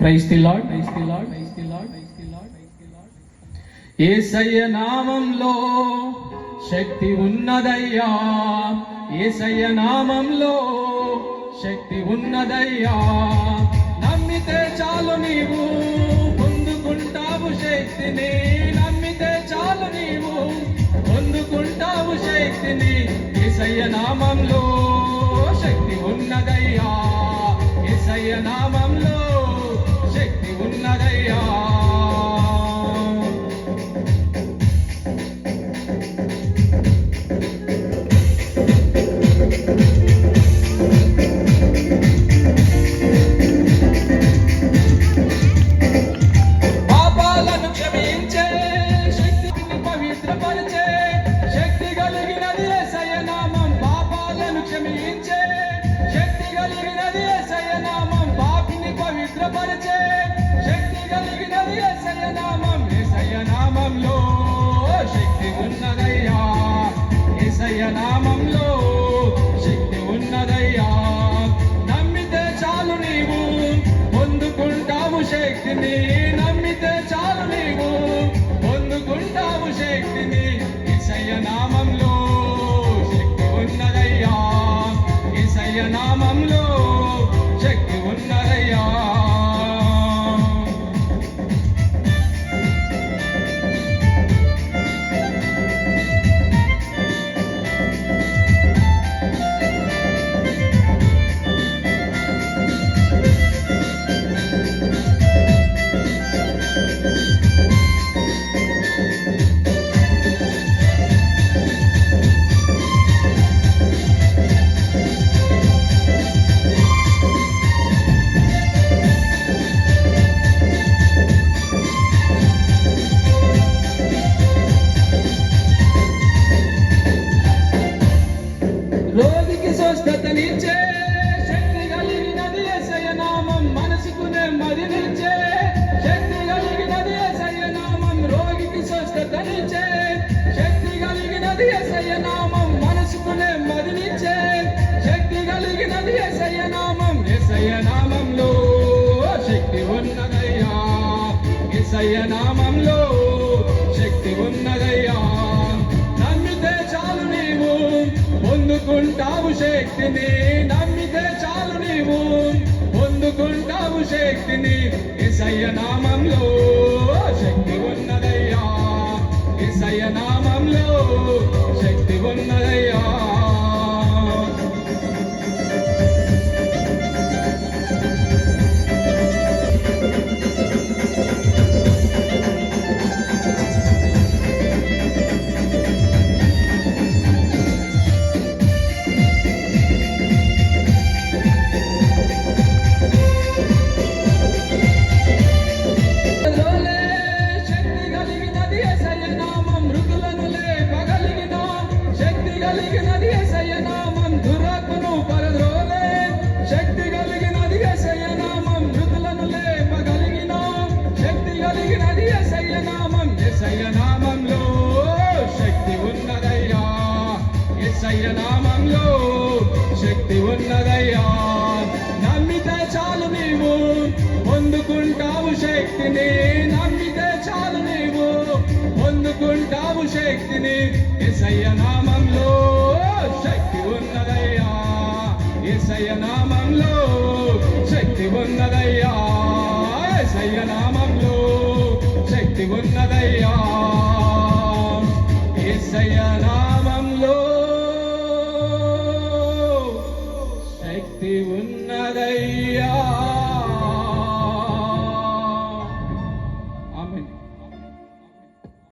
Praise the lord praise the lord praise the lord praise the lord praise the lord Yesayya నామంలో శక్తి ఉన్నదయ్యా. యేసయ్య నామంలో శక్తి ఉన్నదయ్యా. నమ్మితే చాలు నీవు పొందుకుంటావు శక్తిని. నమ్మితే చాలు నీవు పొందుకుంటావు శక్తిని. యేసయ్య నామంలో శక్తి ఉన్నదయ్యా. యేసయ్య నామంలో ఉన్నదయ్యా శక్తి కలిగినది యేసయ్య పాపాలను క్షమించే శక్తి కలిగినది నామంలో శక్తి ఉన్నదయ్యా. నమ్మితే చాలు నీవు పొందుకుంటావు శక్తిని. నమ్మితే చాలు నీవు పొందుకుంటావు శక్తిని. ఇసయ్య రోగికి స్వస్థతనిచ్చే శక్తి కలిగినది ఎసయ నామం. మనసుకు నెమ్మదినిచ్చే శక్తి కలిగినది ఎసయ నామం. రోగికి స్వస్థతనిచ్చే శక్తి కలిగినది ఎసయ నామం. మనసుకు నెమ్మదినిచ్చే శక్తి కలిగినది ఎసయ నామం. ఎసయ నామంలో శక్తి ఉన్నదయ్యా. ఎసయ నామంలో పొందుకుంటావు శక్తిని నమ్మితే చాలు నీవు. పొందుకుంటావు శక్తిని ఎసయ్య నామంలో శక్తి ఉన్నదయ్యా. ఎసయ్య నామంలో శక్తి ఉన్నదయ్యా. నామంలో శక్తి ఉన్నదయ్యా. నమ్మితే చాలు నీవు పొందుకుంటావు శక్తిని నమ్మి అభిషేకిద్దాము శక్తిని ఎసయ్య నామంలో. శక్తి ఉన్నదయ్యా. ఎసయ్య నామంలో శక్తి ఉన్నదయ్యా. ఎసయ్య నామంలో శక్తి ఉన్నదయ్యా. ఎసయ్య నామంలో శక్తి ఉన్నదయ్యా.